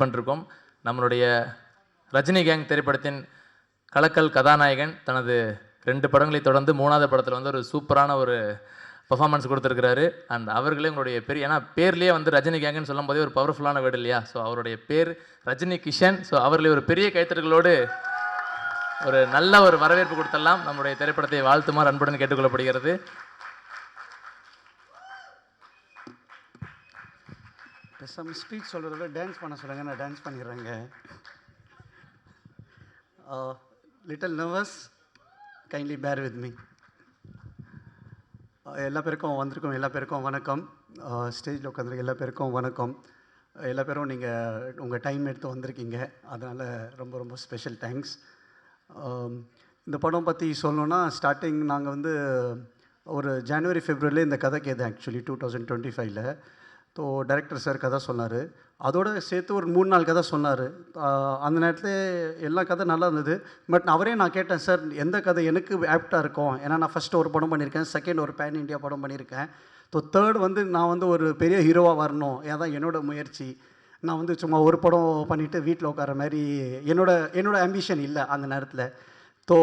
பண்ணிருக்கோம். நம்மளுடைய ரஜினி கேங் திரைப்படத்தின் கலக்கல் கதாநாயகன் தனது ரெண்டு படங்களை தொடர்ந்து மூணாவது படத்தில் வந்து ஒரு சூப்பரான ஒரு பெர்ஃபார்மன்ஸ் கொடுத்துருக்கிறாரு. அண்ட் அவர்களே உங்களுடைய பேர் ஏன்னா பேர்லேயே வந்து ரஜினி கேங்குன்னு சொல்லும் போதே ஒரு பவர்ஃபுல்லான வேர்டு இல்லையா? ஸோ அவருடைய பேர் ரஜினி கிஷன். ஸோ அவர்களை ஒரு பெரிய கைத்தர்களோடு ஒரு நல்ல ஒரு வரவேற்பு கொடுத்தெல்லாம் நம்முடைய திரைப்படத்தை வாழ்த்துமாறு அன்புடன் கேட்டுக்கொள்ளப்படுகிறது. பேசாமல் ஸ்பீச் சொல்கிறத விட டான்ஸ் பண்ண சொல்லுங்கள் நான் டான்ஸ் பண்ணிடுறேங்க. Little nervous kindly bear with me எல்லா பேருக்கும் வந்திருக்கோம் எல்லா பேருக்கும் வணக்கம். ஸ்டேஜில் உட்காந்துருக்க எல்லா பேருக்கும் வணக்கம். எல்லா பேரும் நீங்கள் உங்கள் டைம் எடுத்து வந்திருக்கீங்க. அதனால் ரொம்ப ரொம்ப ஸ்பெஷல் தேங்க்ஸ் இந்த படம் பற்றி சொல்லணுன்னா ஸ்டார்டிங் நாங்கள் வந்து ஒரு ஜனவரி ஃபெப்ரவரியில் இந்த கதை கேது ஆக்சுவலி டூ தௌசண்ட் டுவெண்ட்டி ஃபைவ்ல ஸோ டைரக்டர் சார் கதை சொன்னார். அதோட சேர்த்து ஒரு மூணு நாள் கதை சொன்னார். அந்த நேரத்தில் எல்லா கதை நல்லா இருந்தது. பட் அவரே நான் கேட்டேன் சார் எந்த கதை எனக்கு ஆப்டாக இருக்கும்? ஏன்னா நான் ஃபஸ்ட்டு ஒரு படம் பண்ணியிருக்கேன் செகண்ட் ஒரு பேன் இந்தியா படம் பண்ணியிருக்கேன். ஸோ தேர்ட் வந்து நான் வந்து ஒரு பெரிய ஹீரோவாக வரணும். ஏதான் என்னோடய முயற்சி. நான் வந்து சும்மா ஒரு படம் பண்ணிவிட்டு வீட்டில் உட்கார மாதிரி என்னோட என்னோடய ஆம்பிஷன் இல்லை அந்த நேரத்தில். So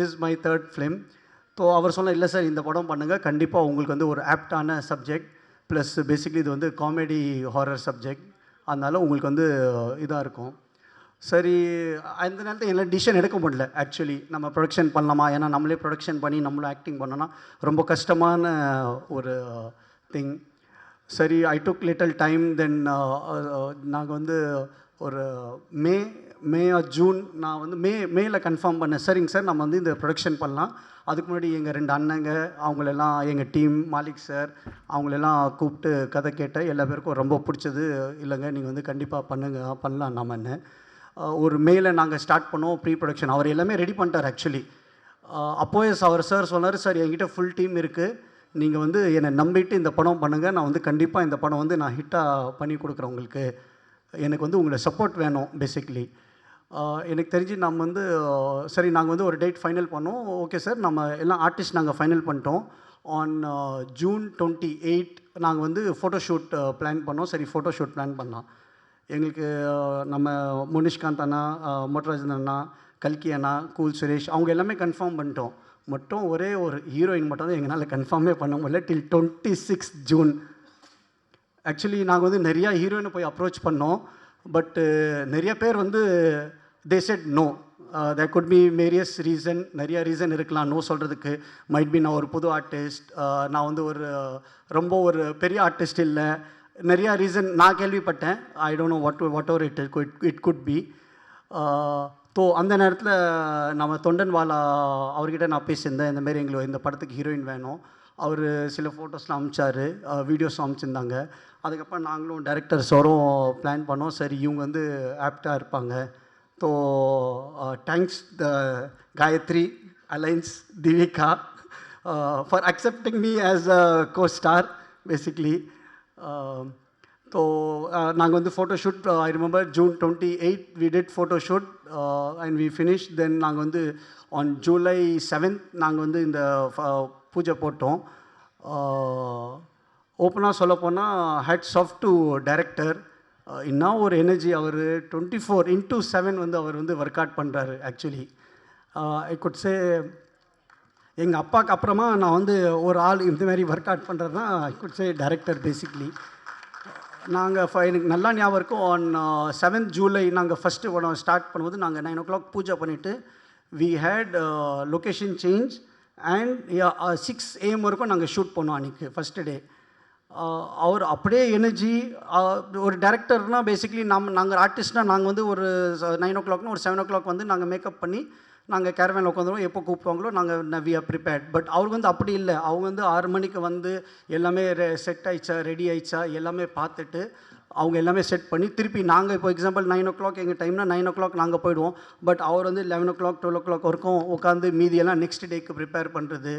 this my third film so அவர் சொன்ன இல்லை சார் இந்த படம் பண்ணுங்கள் கண்டிப்பாக உங்களுக்கு வந்து ஒரு ஆப்டான சப்ஜெக்ட் ப்ளஸ் பேசிக்லி இது வந்து காமெடி ஹாரர் சப்ஜெக்ட் அதனால் உங்களுக்கு வந்து இதாக இருக்கும். சரி அந்த நேரத்தில் எல்லாம் டிசிஷன் எடுக்க முடியல ஆக்சுவலி நம்ம ப்ரொடக்ஷன் பண்ணலாமா? ஏன்னா நம்மளே ப்ரொடக்ஷன் பண்ணி நம்மளும் ஆக்டிங் பண்ணோன்னா ரொம்ப கஷ்டமான ஒரு திங் சரி I took little time then நாங்கள் வந்து ஒரு மே மே ஆர் ஜூன் நான் வந்து மே மேல கன்ஃபார்ம் பண்ணேன். சரிங்க சார் நம்ம வந்து இந்த ப்ரொடக்ஷன் பண்ணலாம். அதுக்கு முன்னாடி எங்கள் ரெண்டு அண்ணங்க அவங்களெல்லாம் எங்கள் டீம் மாலிக் சார் அவங்களெல்லாம் கூப்பிட்டு கதை கேட்டேன் எல்லா பேருக்கும் ரொம்ப பிடிச்சது. இல்லைங்க நீங்கள் வந்து கண்டிப்பாக பண்ணுங்க பண்ணலாம் நாமன்னு ஒரு மேல நாங்கள் ஸ்டார்ட் பண்ணோம் ப்ரீ ப்ரொடக்ஷன் அவர் எல்லாமே ரெடி பண்ணிட்டார் ஆக்சுவலி அப்போயே அவர் சார் சொன்னார் சார் என்கிட்ட ஃபுல் டீம் இருக்குது நீங்கள் வந்து என்னை நம்பிட்டு இந்த படம் பண்ணுங்கள் நான் வந்து கண்டிப்பாக இந்த படம் வந்து நான் ஹிட்டாக பண்ணி கொடுக்குறேன் உங்களுக்கு. எனக்கு வந்து உங்களை சப்போர்ட் வேணும் பேசிக்லி எனக்கு தெரிஞ்சு நம்ம வந்து சரி நாங்கள் வந்து ஒரு டேட் ஃபைனல் பண்ணோம். ஓகே சார் நம்ம எல்லாம் ஆர்டிஸ்ட் நாங்கள் ஃபைனல் பண்ணிட்டோம். ஆன் ஜூன் டுவெண்ட்டி எயிட் நாங்கள் வந்து ஃபோட்டோஷூட் பிளான் பண்ணோம். சரி ஃபோட்டோஷூட் பிளான் பண்ணலாம். எங்களுக்கு நம்ம முனிஷ்காந்த் அண்ணா ஆஹ் மொட்டராஜன் அண்ணா கல்கி அண்ணா கூல் சுரேஷ் அவங்க எல்லாமே கன்ஃபார்ம் பண்ணிட்டோம். மட்டும் ஒரே ஒரு ஹீரோயின் மட்டும் தான் எங்களால் கன்ஃபார்மே பண்ண முடியல till twenty six June actually நாங்கள் வந்து நிறையா ஹீரோயினை போய் அப்ரோச் பண்ணோம். பட்டு நிறைய பேர் வந்து they said no there could be various reason நிறைய ரீசன் இருக்கலாம். நோ சொல்கிறதுக்கு மைட் பி நான் ஒரு புது ஆர்டிஸ்ட் uh, நான் வந்து ஒரு uh, ரொம்ப ஒரு பெரிய ஆர்டிஸ்ட் இல்லை. நிறையா ரீசன் நான் கேள்விப்பட்டேன். I don't know what whatever it it could be so அந்த நேரத்தில் நம்ம தொண்டன் வாலா அவர்கிட்ட நான் பேசியிருந்தேன். இந்தமாரி எங்களுக்கு இந்த படத்துக்கு ஹீரோயின் வேணும். அவர் சில ஃபோட்டோஸ்லாம் அமிச்சார். Uh, videos அமிச்சிருந்தாங்க. அதுக்கப்புறம் நாங்களும் டேரக்டர்ஸோரும் பிளான் பண்ணோம். சரி இவங்க வந்து ஆப்டாக இருப்பாங்க. So thanks the Gayathri alliance Divika for accepting me as a co star basically so நாங்கள் வந்து photo shoot I remember June twenty eight we did photo shoot and we finish then நாங்கள் வந்து ஆன் ஜூலை செவன்த் நாங்கள் வந்து இந்த பூஜை போட்டோம். ஓப்பனாக சொல்லப்போனால் ஹெட்ஸ் ஆஃப் டு டைரக்டர் இன்னும் ஒரு எனர்ஜி அவர் டுவெண்ட்டி ஃபோர் இன்டூ செவன் வந்து அவர் வந்து ஒர்க் அவுட் பண்ணுறாரு ஆக்சுவலி ஐ குட் சே எங்கள் அப்பாவுக்கு அப்புறமா நான் வந்து ஒரு ஆள் இந்த மாதிரி ஒர்க் அவுட் பண்ணுறதுனா I could say director basically நாங்கள் எனக்கு நல்லா ஞாபகம் இருக்கும் ஆன் செவன்த் ஜூலை நாங்கள் ஃபஸ்ட்டு படம் ஸ்டார்ட் பண்ணும்போது நாங்கள் நைன் ஓ கிளாக் பூஜை பண்ணிவிட்டு we had location change and six AM வரைக்கும் நாங்கள் ஷூட் பண்ணோம் அன்றைக்கி ஃபஸ்ட்டு டே அவர் அப்படியே எனர்ஜி ஒரு டேரக்டர்னால் பேசிக்கலி நம்ம நாங்கள் ஆர்டிஸ்ட்னால் நாங்கள் வந்து ஒரு நைன் ஓ கிளாக்னு ஒரு செவன் ஓ கிளாக் வந்து நாங்கள் மேக்கப் பண்ணி நாங்கள் கேரவேனில் உட்காந்துருவோம். எப்போ கூப்பிடுவாங்களோ நாங்கள் வி ஆர் ப்ரிப்பேர்ட் பட் அவருக்கு வந்து அப்படி இல்லை. அவங்க வந்து ஆறு மணிக்கு வந்து எல்லாமே ரெ செட் ஆயிடுச்சா ரெடி ஆயிடுச்சா எல்லாமே பார்த்துட்டு அவங்க எல்லாமே செட் பண்ணி திருப்பி நாங்கள் இப்போ எக்ஸாம்பிள் நைன் ஓ கிளாக் எங்கள் டைம்னா நைன் ஓ கிளாக் நாங்கள் போயிடுவோம். பட் அவர் வந்து eleven o'clock twelve o'clock வரைக்கும் உட்காந்து மீதியெல்லாம் நெக்ஸ்ட் டேக்கு ப்ரிப்பேர் பண்ணுறது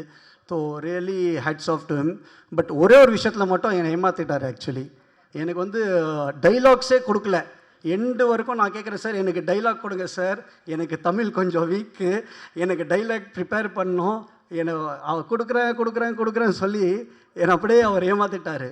so really hats off to him but ஒரே ஒரு விஷயத்தில் மட்டும் என்னை ஏமாற்றிட்டார் ஆக்சுவலி எனக்கு வந்து uh, டைலாக்ஸே கொடுக்கல. எண்டு வரைக்கும் நான் கேட்குறேன் சார் எனக்கு டைலாக் கொடுங்க சார் எனக்கு தமிழ் கொஞ்சம் வீக்கு எனக்கு டைலாக் ப்ரிப்பேர் பண்ணோம் என்னை அவர் கொடுக்குறேன் கொடுக்குறேன் கொடுக்குறேன்னு சொல்லி என்னை அப்படியே அவர் ஏமாற்றிட்டார்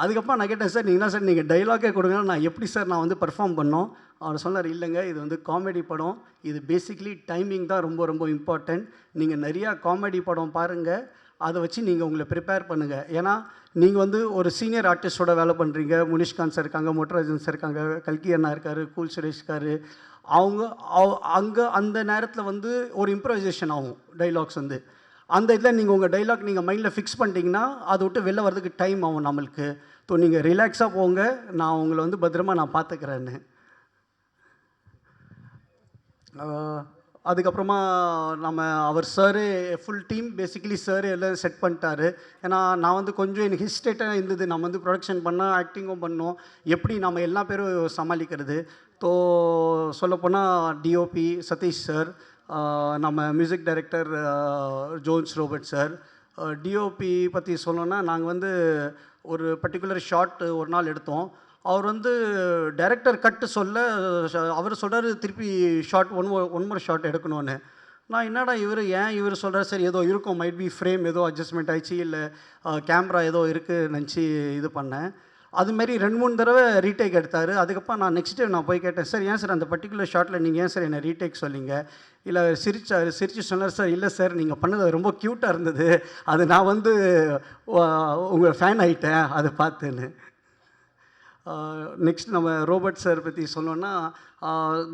அதுக்கப்புறம் நான் கேட்டேன் சார் நீங்கள் சார் நீங்கள் டைலாகே கொடுங்க. நான் எப்படி சார் நான் வந்து பெர்ஃபார்ம் பண்ணோம்? அவர் சொன்னார் இல்லைங்க இது வந்து காமெடி படம். இது பேசிக்லி டைமிங் தான் ரொம்ப ரொம்ப இம்பார்ட்டண்ட் நீங்கள் நிறையா காமெடி படம் பாருங்கள் அதை வச்சு நீங்கள் உங்களை ப்ரிப்பேர் பண்ணுங்கள் ஏன்னா நீங்கள் வந்து ஒரு சீனியர் ஆர்டிஸ்டோட வேலை பண்ணுறீங்க முனிஷ்காந்த் சார் இருக்காங்க மொட்டராஜன் சார் இருக்காங்க கல்கி அண்ணா இருக்கார் கூல் சுரேஷ் இருக்காரு. அவங்க அங்கே அந்த நேரத்தில் வந்து ஒரு இம்ப்ரவைசேஷன் ஆகும் டைலாக்ஸ் வந்து. அந்த இதில் நீங்கள் உங்கள் டைலாக் நீங்கள் மைண்டில் ஃபிக்ஸ் பண்ணிட்டீங்கன்னா அதை விட்டு வெளில வர்றதுக்கு டைம் ஆகும் நம்மளுக்கு. ஸோ நீங்கள் ரிலாக்ஸாக போங்க. நான் உங்களை வந்து பத்திரமா நான் பார்த்துக்கிறேன்னு அதுக்கப்புறமா நம்ம அவர் sir full team basically sir எல்லாம் செட் பண்ணிட்டாரு. ஏன்னா நான் வந்து கொஞ்சம் எனக்கு ஹிஸ்டேட்டாக இருந்தது. நம்ம வந்து ப்ரொடக்ஷன் பண்ணால் ஆக்டிங்கும் பண்ணோம். எப்படி நம்ம எல்லா பேரும் சமாளிக்கிறது? ஸோ சொல்லப்போனால் டிஓபி சதீஷ் சார் நம்ம music director Jones Robert sir. DOP பற்றி சொல்லணும்னா நாங்கள் வந்து ஒரு பர்டிகுலர் ஷாட் ஒரு நாள் எடுத்தோம். அவர் வந்து டைரக்டர் கட்டு சொல்ல அவர் சொல்கிறார் திருப்பி shot one one more shot எடுக்கணும்னு. நான் என்னடா இவர் ஏன் இவர் சொல்கிறார் சரி ஏதோ இருக்கும் மைட் பி ஃப்ரேம் ஏதோ அட்ஜஸ்ட்மெண்ட் ஆயிடுச்சு இல்லை கேமரா ஏதோ இருக்குது நினச்சி இது பண்ணேன். அதுமாரி ரெண்டு மூணு தடவை ரீடேக் எடுத்தார். அதுக்கப்புறம் நான் நெக்ஸ்ட் டே நான் போய் கேட்டேன் சார் ஏன் சார் அந்த பர்டிகுலர் ஷாட்டில் நீங்கள் ஏன் சார் என்னை ரீடேக் சொன்னீங்க? இல்லை சிரிச்சார் சிரிச்சு சொன்னார் சார் இல்லை சார் நீங்கள் பண்ணது ரொம்ப க்யூட்டாக இருந்தது. அது நான் வந்து உங்கள் ஃபேன் ஆகிட்டேன் அதை பார்த்துன்னு நெக்ஸ்ட் நம்ம ரோபர்ட் சார் பற்றி சொன்னோன்னா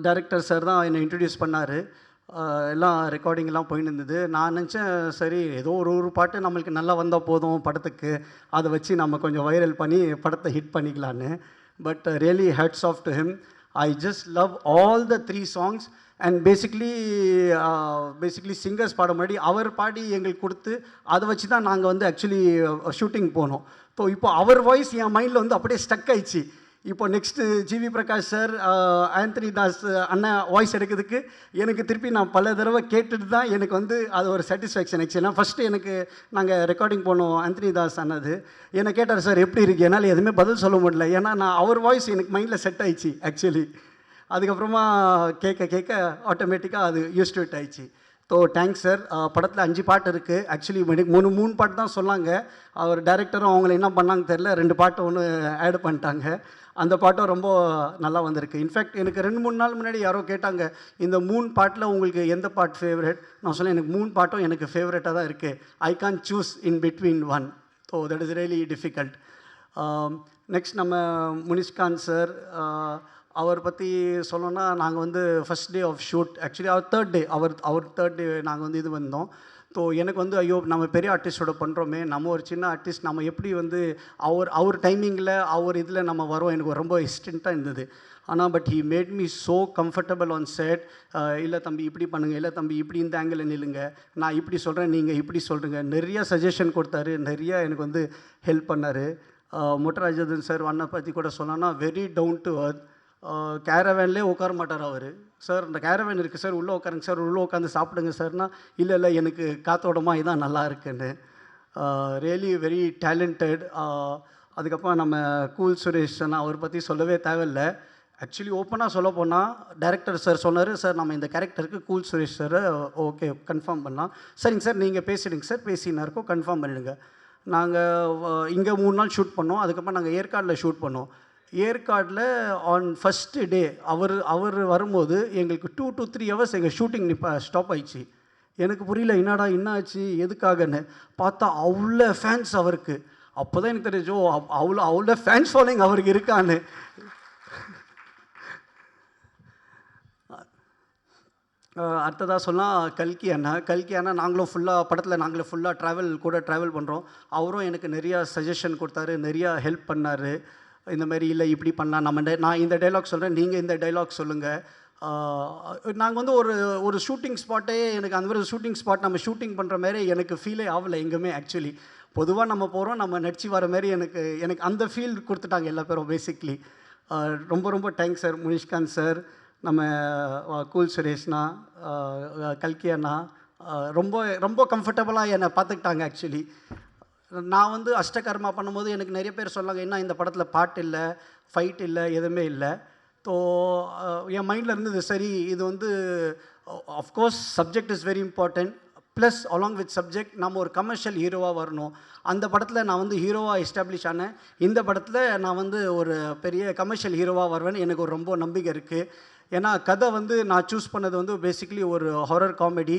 டைரக்டர் சார் தான் என்னை இன்ட்ரடியூஸ் பண்ணார். எல்லாம் ரெக்கார்டிங்லாம் போயின்னு இருந்தது. நான் நினச்சேன் சரி ஏதோ ஒரு ஒரு பாட்டு நம்மளுக்கு நல்லா வந்தால் போதும் படத்துக்கு. அதை வச்சு நம்ம கொஞ்சம் வைரல் பண்ணி படத்தை hit பண்ணிக்கலான்னு. But really hats off to him I just love all the three songs and basically basically singers பாட முன்னாடி அவர் பாடி எங்களுக்கு கொடுத்து அதை வச்சு தான் நாங்கள் வந்து ஆக்சுவலி ஷூட்டிங் போனோம். ஸோ இப்போ அவர் வாய்ஸ் என் மைண்டில் வந்து அப்படியே ஸ்டக் ஆயிடுச்சு. இப்போ next GV Prakash sir Anthony Das அண்ணன் வாய்ஸ் எடுக்கிறதுக்கு எனக்கு திருப்பி நான் பல தடவை கேட்டுட்டு தான் எனக்கு வந்து அது ஒரு சாட்டிஸ்ஃபேக்ஷன் ஆக்சுவலாக ஃபஸ்ட்டு எனக்கு நாங்கள் ரெக்கார்டிங் போனோம் ஆந்தனி தாஸ் அண்ணது. என்னை கேட்டார் சார் எப்படி இருக்கு? என்னால் எதுவுமே பதில் சொல்ல முடியல. ஏன்னா நான் அவர் வாய்ஸ் எனக்கு மைண்டில் செட் ஆயிடுச்சு ஆக்சுவலி அதுக்கப்புறமா கேட்க கேட்க ஆட்டோமேட்டிக்காக அது யூஸ் டு இட் ஆயிடுச்சு. ஸோ தேங்க்ஸ் சார் படத்தில் அஞ்சு பாட்டு இருக்குது ஆக்சுவலி எனக்கு மூணு மூணு பாட்டு தான் சொன்னாங்க. அவர் டேரக்டரும் அவங்கள என்ன பண்ணாங்க தெரில ரெண்டு பாட்டு ஒன்று ஆட் பண்ணிட்டாங்க. அந்த பாட்டும் ரொம்ப நல்லா வந்திருக்கு. இன்ஃபேக்ட் எனக்கு ரெண்டு மூணு நாள் முன்னாடி யாரோ கேட்டாங்க இந்த மூணு பாட்டில் உங்களுக்கு எந்த பாட் ஃபேவரட் நான் சொன்னேன் எனக்கு மூணு பாட்டும் எனக்கு ஃபேவரட்டாக தான் இருக்குது I can't choose in between one so that is really difficult next நம்ம முனிஷ்காந்த் சார் அவர் பற்றி சொல்லணும்னா நாங்கள் வந்து first day of shoot actually our third day அவர் அவர் தேர்ட் டே நாங்கள் வந்து இது வந்தோம். ஸோ எனக்கு வந்து ஐயோ நம்ம பெரிய ஆர்டிஸ்டோட பண்ணுறோமே நம்ம ஒரு சின்ன ஆர்டிஸ்ட் நம்ம எப்படி வந்து அவர் அவர் டைமிங்கில் அவர் இதில் நம்ம வரோம் எனக்கு ரொம்ப இன்ஸ்டண்ட்டாக இருந்தது. ஆனால் but he made me so comfortable on set இல்லை தம்பி இப்படி பண்ணுங்கள் இல்லை தம்பி இப்படி இந்த ஆங்கிளில் நில்லுங்க நான் இப்படி சொல்கிறேன் நீங்கள் இப்படி சொல்கிறீங்க நிறையா சஜஷன் கொடுத்தாரு நிறையா எனக்கு வந்து ஹெல்ப் பண்ணார். மொட்டராஜதன் சார் வண்ண பற்றி கூட சொன்னோன்னா வெரி டவுன் டு அர்த் கேரவேன்லேயே உட்கார மாட்டார் அவர். சார் இந்த கேரவேன் இருக்குது சார் உள்ளே உட்காருங்க சார் உள்ளே உட்காந்து சாப்பிடுங்க சார்னா இல்லை இல்லை எனக்கு காத்தோடமா இதான் நல்லா இருக்குன்னு. ரியலி வெரி டேலண்டட் அதுக்கப்புறம் நம்ம கூல் சுரேஷ் அண்ணா அவர் பற்றி சொல்லவே தேவையில்லை. ஆக்சுவலி ஓப்பனாக சொல்ல போனால் டேரக்டர் சார் சொன்னார் சார் நம்ம இந்த கேரக்டருக்கு Cool Suresh sir okay confirm பண்ணலாம். சரிங்க சார் நீங்கள் பேசிடுங்க சார் பேசினா இருக்கோம் கன்ஃபார்ம் பண்ணிடுங்க நாங்கள் இங்கே மூணு நாள் ஷூட் பண்ணோம் அதுக்கப்புறம் நாங்கள் ஏற்காடில் ஷூட் பண்ணோம். ஏற்காடில் ஆன் ஃபஸ்ட்டு டே அவர் அவர் வரும்போது எங்களுக்கு டூ டு த்ரீ ஹவர்ஸ் எங்கள் ஷூட்டிங் நிப்பா ஸ்டாப் ஆயிடுச்சு. எனக்கு புரியல என்னடா என்ன ஆச்சு? எதுக்காகன்னு? பார்த்தா அவ்வளோ ஃபேன்ஸ் அவருக்கு. அப்போ தான் எனக்கு தெரிஞ்சோ அவ்- அவ்வளோ அவ்வளோ ஃபேன்ஸ் ஃபாலோயிங் அவருக்கு இருக்கான்னு. அடுத்ததாக சொன்னால் கல்கி அண்ணா. கல்கி அண்ணா நாங்களும் ஃபுல்லாக படத்தில் நாங்களும் ஃபுல்லாக ட்ராவல் கூட ட்ராவல் பண்ணுறோம் அவரும் எனக்கு நிறையா சஜஷன் கொடுத்தாரு நிறையா ஹெல்ப் பண்ணார். இந்த மாதிரி இல்லை இப்படி பண்ணலாம் நம்ம நான் இந்த டைலாக் சொல்கிறேன் நீங்கள் இந்த டைலாக் சொல்லுங்கள் நாங்கள் வந்து ஒரு ஒரு ஷூட்டிங் ஸ்பாட்டே எனக்கு அந்த மாதிரி ஷூட்டிங் ஸ்பாட் நம்ம ஷூட்டிங் பண்ணுற மாதிரி எனக்கு ஃபீலே ஆகலை எங்கேயுமே ஆக்சுவலி பொதுவாக நம்ம போகிறோம் நம்ம நடிச்சு வர மாதிரி எனக்கு எனக்கு அந்த ஃபீல் கொடுத்துட்டாங்க எல்லா பேரும் பேசிக்லி ரொம்ப ரொம்ப தேங்க்ஸ் சார் முனிஷ்காந்த் சார் நம்ம கூல் சுரேஷ்னா கல்கி அண்ணா ரொம்ப ரொம்ப கம்ஃபர்டபுளாக என்னை பார்த்துக்கிட்டாங்க ஆக்சுவலி நான் வந்து அஷ்டகர்மா பண்ணும்போது எனக்கு நிறைய பேர் சொன்னாங்க என்ன இந்த படத்தில் பாட்டு இல்லை ஃபைட் இல்லை எதுவுமே இல்லை. ஸோ என் மைண்டில் இருந்தது சரி இது வந்து of course subject is very important plus along with subject நம்ம ஒரு கமர்ஷியல் ஹீரோவாக வரணும். அந்த படத்தில் நான் வந்து ஹீரோவாக எஸ்டாப்ளிஷ் ஆனேன். இந்த படத்தில் நான் வந்து ஒரு பெரிய கமர்ஷியல் ஹீரோவாக வருவேன்னு எனக்கு ஒரு ரொம்ப நம்பிக்கை இருக்குது ஏன்னா கதை வந்து நான் சூஸ் பண்ணது வந்து பேசிக்கலி ஒரு ஹாரர் காமெடி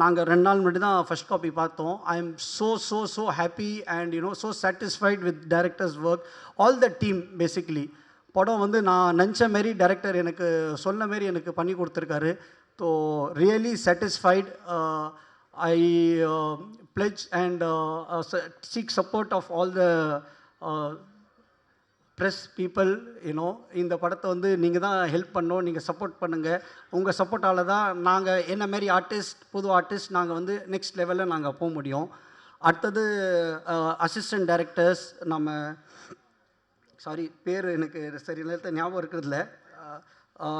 நாங்கள் ரெண்டு நாள் முன்னாடி தான் ஃபஸ்ட் காப்பி பார்த்தோம். I am so so so happy and you know so satisfied with directors work all the team basically படம் வந்து நான் நினச்ச மாரி டேரக்டர் எனக்கு சொன்ன மாரி எனக்கு பண்ணி கொடுத்துருக்காரு. So really satisfied I pledge and seek support of all the press people you know இந்த படத்தை வந்து நீங்கள் தான் ஹெல்ப் பண்ணோம் நீங்கள் சப்போர்ட் பண்ணுங்கள் உங்கள் சப்போர்ட்டால் தான் நாங்கள் என்ன மாரி ஆர்டிஸ்ட் புது ஆர்டிஸ்ட் நாங்கள் வந்து நெக்ஸ்ட் லெவலில் நாங்கள் போக முடியும். அடுத்தது அசிஸ்டன்ட் டைரக்டர்ஸ் நம்ம சாரி பேர் எனக்கு சரி நேரத்தை ஞாபகம் இருக்கிறதுல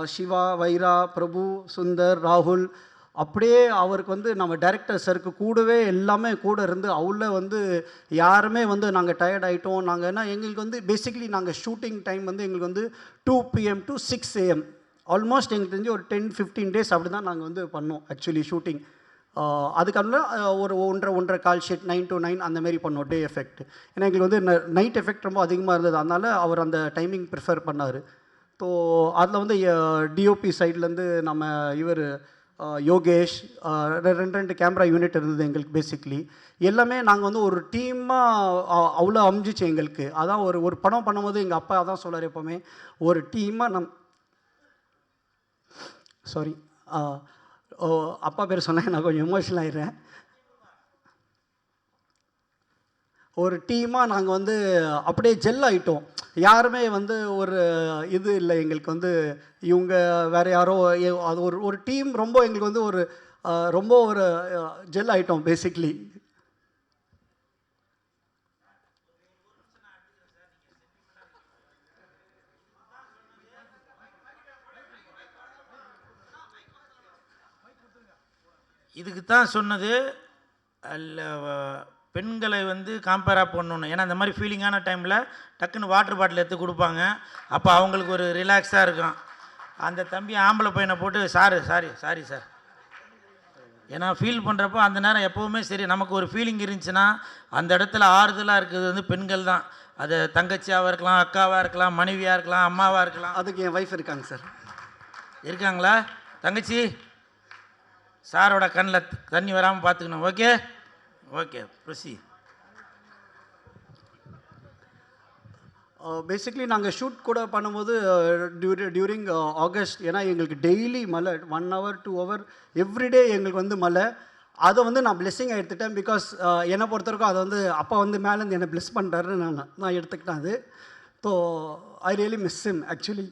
சிவா வைரா பிரபு சுந்தர் ராகுல் அப்படியே அவருக்கு வந்து நம்ம டைரக்டர் சருக்கு கூடவே எல்லாமே கூட இருந்து அவள வந்து யாருமே வந்து நாங்கள் டயர்ட் ஆகிட்டோம் நாங்கள் என்ன எங்களுக்கு வந்து பேசிக்கலி நாங்கள் ஷூட்டிங் டைம் வந்து எங்களுக்கு வந்து two PM to six AM almost எங்களுக்கு தெரிஞ்சு ஒரு டென் ஃபிஃப்டீன் டேஸ் அப்படி தான் நாங்கள் வந்து பண்ணோம் ஆக்சுவலி ஷூட்டிங் அதுக்கப்புறம் ஒரு ஒன்றரை ஒன்றரை call sheet nine to nine அந்த மாதிரி பண்ணோம் டே எஃபெக்ட் ஏன்னா எங்களுக்கு வந்து நைட் எஃபெக்ட் ரொம்ப அதிகமாக இருந்தது. அதனால் அவர் அந்த டைமிங் ப்ரிஃபர் பண்ணார். ஸோ அதில் வந்து டிஓபி சைட்லேருந்து நம்ம இவர் யோகேஷ் ரெண்டு ரெண்டு கேமரா யூனிட் இருந்தது எங்களுக்கு பேசிக்லி எல்லாமே நாங்கள் வந்து ஒரு டீமாக அவ்வளோ அமைஞ்சிச்சு எங்களுக்கு. அதான் ஒரு ஒரு படம் பண்ணும்போது எங்கள் அப்பா தான் சொல்லார் எப்போவுமே ஒரு டீமாக நம் சாரி ஓ அப்பா பேர் சொன்னேன் நான் கொஞ்சம் எமோஷனல் ஆயிடுறேன். ஒரு டீமாக நாங்கள் வந்து அப்படியே ஜெல் ஆகிட்டோம் யாருமே வந்து ஒரு இது இல்லை. எங்களுக்கு வந்து இவங்க வேறு யாரோ அது ஒரு ஒரு டீம் ரொம்ப எங்களுக்கு வந்து ஒரு ரொம்ப ஒரு ஜெல் ஆகிட்டோம் பேசிக்லி இதுக்கு தான் சொன்னது அல்ல பெண்களை வந்து காம்பேராக பண்ணணும். ஏன்னா இந்த மாதிரி ஃபீலிங்கான டைமில் டக்குன்னு வாட்டர் பாட்டில் எடுத்து கொடுப்பாங்க. அப்போ அவங்களுக்கு ஒரு ரிலாக்ஸாக இருக்கும். அந்த தம்பி ஆம்பளை பையனை போட்டு சாரு சாரி சாரி சார். ஏன்னா ஃபீல் பண்ணுறப்போ அந்த நேரம் எப்போவுமே சரி நமக்கு ஒரு ஃபீலிங் இருந்துச்சுன்னா அந்த இடத்துல ஆறுதலாக இருக்கிறது வந்து பெண்கள் தான். அது தங்கச்சியாவாக இருக்கலாம் அக்காவாக இருக்கலாம் மனைவியாக இருக்கலாம் அம்மாவாக இருக்கலாம். அதுக்கு என் ஒய்ஃப் இருக்காங்க சார் இருக்காங்களா? தங்கச்சி சாரோட கண்ணில் தண்ணி வராமல் பார்த்துக்கணும் ஓகே ஓகே ப்ரொசி பேசிக்லி நாங்கள் ஷூட் கூட பண்ணும்போது டியூரி டியூரிங் ஆகஸ்ட் ஏன்னா எங்களுக்கு டெய்லி மழை one hour two hour everyday எங்களுக்கு வந்து மழை. அதை வந்து நான் பிளெஸ்ஸிங் எடுத்துட்டேன் பிகாஸ் uh, என்னை பொறுத்த வரைக்கும் அதை வந்து அப்பா வந்து மேலேருந்து என்னை பிளெஸ் பண்ணுறாருன்னு நான் நான் எடுத்துக்கிட்டேன் அது. So I really miss him actually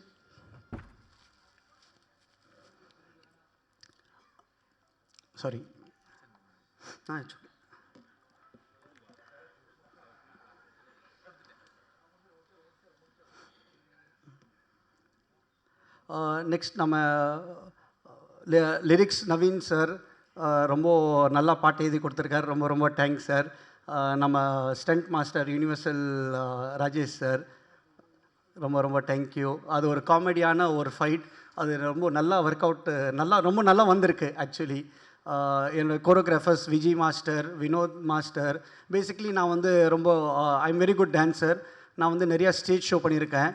sorry ah next நம்ம லிரிக்ஸ் நவீன் சார் ரொம்ப நல்லா பாட்டு எழுதி கொடுத்துருக்காரு. ரொம்ப ரொம்ப தேங்க்ஸ் சார் நம்ம stunt master Universal Rajesh sir ரொம்ப ரொம்ப தேங்க்யூ அது ஒரு காமெடியான ஒரு ஃபைட் அது ரொம்ப நல்லா ஒர்க் அவுட்டு நல்லா ரொம்ப நல்லா வந்திருக்கு ஆக்சுவலி என்னோட choreographers Vijay master Vinod master basically நான் வந்து ரொம்ப I am very good dancer நான் வந்து நிறையா ஸ்டேஜ் ஷோ பண்ணியிருக்கேன்.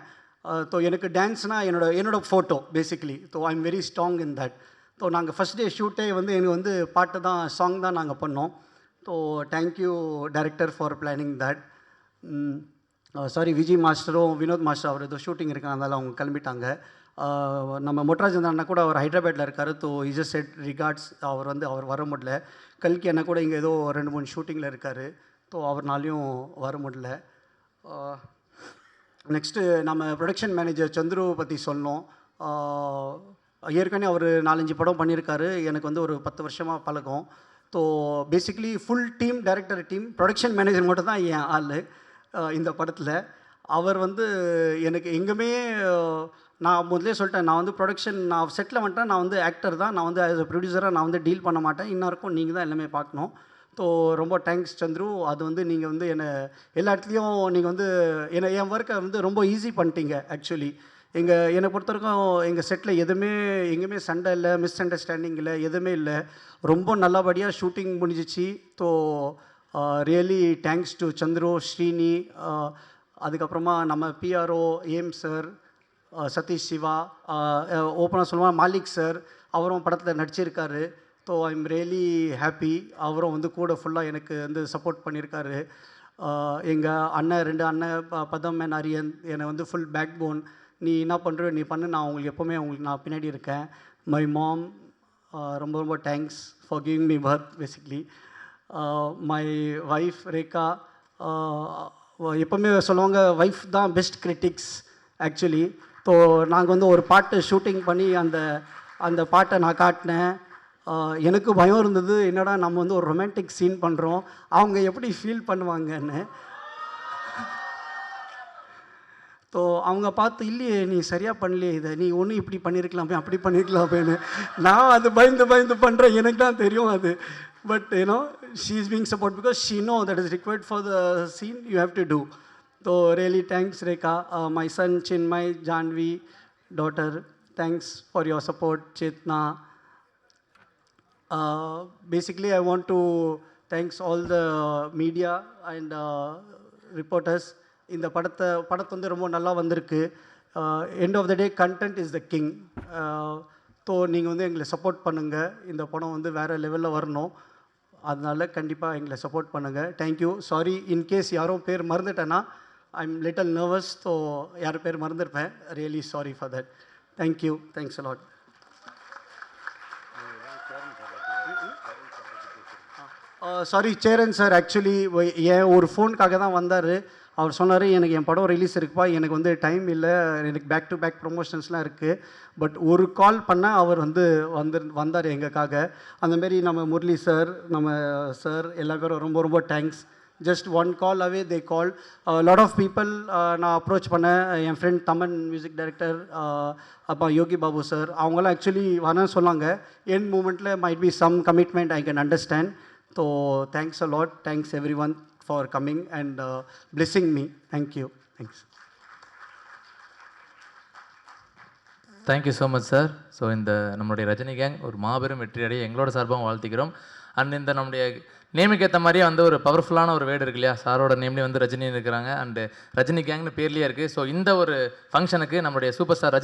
ஸோ எனக்கு டான்ஸ்னால் என்னோட என்னோட photo basically so I am very strong in that so நாங்கள் ஃபஸ்ட் டே ஷூட்டே வந்து எனக்கு வந்து பாட்டு தான் சாங் தான் நாங்கள் பண்ணோம். So thank you director for planning that sorry Vijay master Vinod master அவர் ஏதோ ஷூட்டிங் இருக்காங்க அதனால் அவங்க கிளம்பிட்டாங்க. நம்ம மொட்ராஜன் அண்ணா கூட அவர் ஹைதராபாத்தில் இருக்கார். ஸோ இஸ் செட் ரிகார்ட்ஸ் அவர் வந்து அவர் வர முடியல. கல்கி அண்ணா கூட இங்கே ஏதோ ரெண்டு மூணு ஷூட்டிங்கில் இருக்கார். ஸோ அவர்னாலையும் வர முடியல. நெக்ஸ்ட்டு நம்ம ப்ரொடக்ஷன் மேனேஜர் சந்துரு பற்றி சொன்னோம். ஏற்கனவே அவர் நாலஞ்சு படம் பண்ணியிருக்காரு. எனக்கு வந்து ஒரு பத்து வருஷமாக பழக்கம். So basically full team director team production manager மட்டும் தான் என் ஆள் இந்த படத்தில். அவர் வந்து எனக்கு எங்கேயுமே நான் முதலே சொல்லிட்டேன் நான் வந்து ப்ரொடக்ஷன் நான் செட்டில் வந்துட்டேன் நான் வந்து ஆக்டர் தான் நான் வந்து ஆஸ் அ ப்ரொடியூசராக நான் வந்து டீல் பண்ண மாட்டேன். இன்னும் நீங்கள் தான் எல்லாமே பார்க்கணும். ஸோ ரொம்ப தேங்க்ஸ் சந்துரு. அது வந்து நீங்கள் வந்து என்னை எல்லா இடத்துலையும் நீங்கள் வந்து என்னை என் ஒர்க்கை வந்து ரொம்ப ஈஸி பண்ணிட்டீங்க ஆக்சுவலி எங்கள் என்னை பொறுத்த வரைக்கும் எங்கள் செட்டில் எதுவுமே எங்கேயுமே சண்டை இல்லை மிஸ் அண்டர்ஸ்டாண்டிங் இல்லை எதுவுமே இல்லை. ரொம்ப நல்லபடியாக ஷூட்டிங் முடிஞ்சிச்சு. So really thanks to Chandru Srini அதுக்கப்புறமா நம்ம பிஆர்ஓ ஏம் சார் சதீஷ் சிவா ஓப்பனாக சொல்லுவாங்க மாலிக் சார் அவரும் படத்தில் நடிச்சிருக்காரு. So I am really happy அவரும் வந்து கூட ஃபுல்லாக எனக்கு வந்து சப்போர்ட் பண்ணியிருக்காரு எங்கள் அண்ணன் ரெண்டு அண்ணன் ப- பதம் மேன் அரியன் என்னை வந்து ஃபுல் பேக் போன் நீ என்ன பண்ணுற நீ பண்ணு நான் உங்களுக்கு எப்போவுமே உங்களுக்கு நான் பின்னாடி இருக்கேன். மை மாம் ரொம்ப ரொம்ப thanks for giving me birth basically my wife Rekha எப்போவுமே சொல்லுவாங்க ஒய்ஃப் தான் பெஸ்ட் கிரிட்டிக்ஸ் ஆக்சுவலி ஸோ நாங்கள் வந்து ஒரு பாட்டு ஷூட்டிங் பண்ணி அந்த அந்த பாட்டை நான் காட்டினேன். எனக்கு பயம் இருந்தது என்னடா நம்ம வந்து ஒரு ரொமான்டிக் சீன் பண்ணுறோம் அவங்க எப்படி ஃபீல் பண்ணுவாங்கன்னு. ஸோ அவங்க பார்த்து இல்லையே நீ சரியாக பண்ணலையே இதை நீ ஒன்று இப்படி பண்ணியிருக்கலாமே அப்படி பண்ணியிருக்கலாமேன்னு நான் அது பயந்து பயந்து பண்ணுறேன் எனக்கு தான் தெரியும் அது. But you know she is being support because she know that is required for the scene you have to do so really thanks Rekha my son Chinmay Janvi daughter thanks for your support Chetna Uh, basically, I want to thanks all the media and uh, reporters. இந்த படத்தை படத்தை வந்து ரொம்ப நல்லா வந்திருக்கு. End of the day content is the king so நீங்கள் வந்து எங்களை சப்போர்ட் பண்ணுங்கள் இந்த படம் வந்து வேறு லெவலில் வரணும். அதனால் கண்டிப்பாக எங்களை சப்போர்ட் பண்ணுங்கள் தேங்க்யூ சாரி இன்கேஸ் யாரும் பேர் மறந்துட்டேன்னா I am little nervous so யார் பேர் மறந்துருப்பேன். Really sorry for that thank you thanks a lot sorry Cheran sir actually என் ஒரு ஃபோனுக்காக தான் வந்தார். அவர் சொன்னார் எனக்கு என் படம் ரிலீஸ் இருக்குப்பா. எனக்கு வந்து டைம் இல்லை. எனக்கு பேக் டு பேக் ப்ரொமோஷன்ஸ்லாம் இருக்குது பட் ஒரு கால் பண்ணால் அவர் வந்து வந்து வந்தார் எங்களுக்காக. அந்தமாரி நம்ம முரளி சார் நம்ம சார் எல்லாருக்கும் ரொம்ப ரொம்ப thanks just one call away they call lot of people நான் அப்ரோச் பண்ணேன் என் ஃப்ரெண்ட் தமன் மியூசிக் டைரக்டர் அப்பா யோகி பாபு சார் அவங்களாம் ஆக்சுவலி வரேன்னு சொன்னாங்க. என் மூமெண்ட்டில் might be some commitment I can understand so thanks a lot thanks everyone for coming and blessing me thank you thanks thank you so much sir so இந்த நம்மளுடைய Rajini gang ஒரு மாபெரும் வெற்றி அடைய எங்களோட சார்பாக வாழ்த்திக்கிறோம். அண்ட் இந்த நம்முடைய நேமுக்கு ஏற்ற மாதிரியே வந்து ஒரு பவர்ஃபுல்லான ஒரு வேர்டு இருக்கு இல்லையா? சாரோட நேம்லேயே வந்து ரஜினி இருக்கிறாங்க. அண்டு ரஜினி கேங்னு பேர்லேயே இருக்குது ஸோ இந்த ஒரு ஃபங்க்ஷனுக்கு நம்மளுடைய சூப்பர் ஸ்டார் ரஜினி